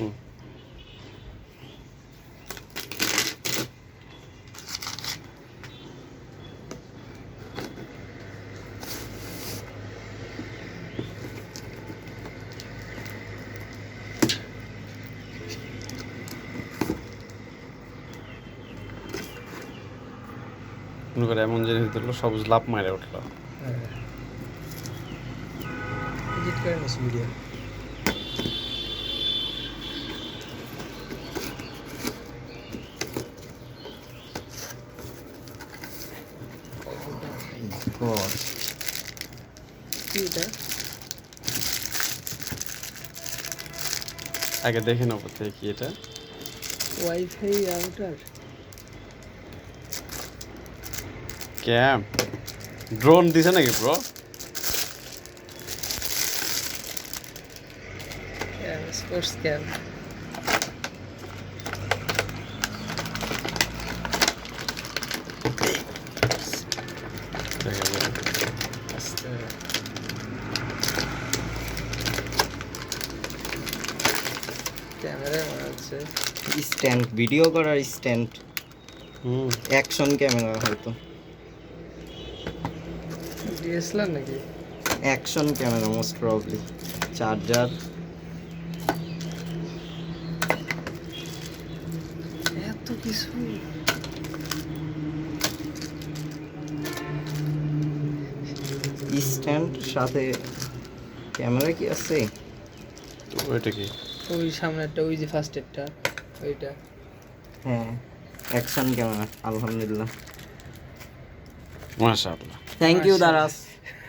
মনে করে এমন জিনিস দিল সবুজ লাভ মারে উঠল। এডিট করে নিস ভিডিও God. কি এটা আগে দেখে নেব থেকে কি এটা। ওয়াইফাই রাউটার ক্যাম ড্রোন দিছে নাকি ব্রো স্পোর্টস ক্যাম আস্তে ক্যামেরা হচ্ছে স্ট্যান্ড ভিডিও করার স্ট্যান্ড হুম অ্যাকশন ক্যামেরা হয়তো ডিএসএলআর নাকি? Action camera most probably charger এত কিছু? স্ট্যান্ড সাথে ক্যামেরা কি আছে? ওইটা কি? ওই সামনেরটা ওই যে ফার্স্ট এডটা ওইটা। হ্যাঁ অ্যাকশন ক্যামেরা আলহামদুলিল্লাহ। মাশাআল্লাহ। Thank you. দারাস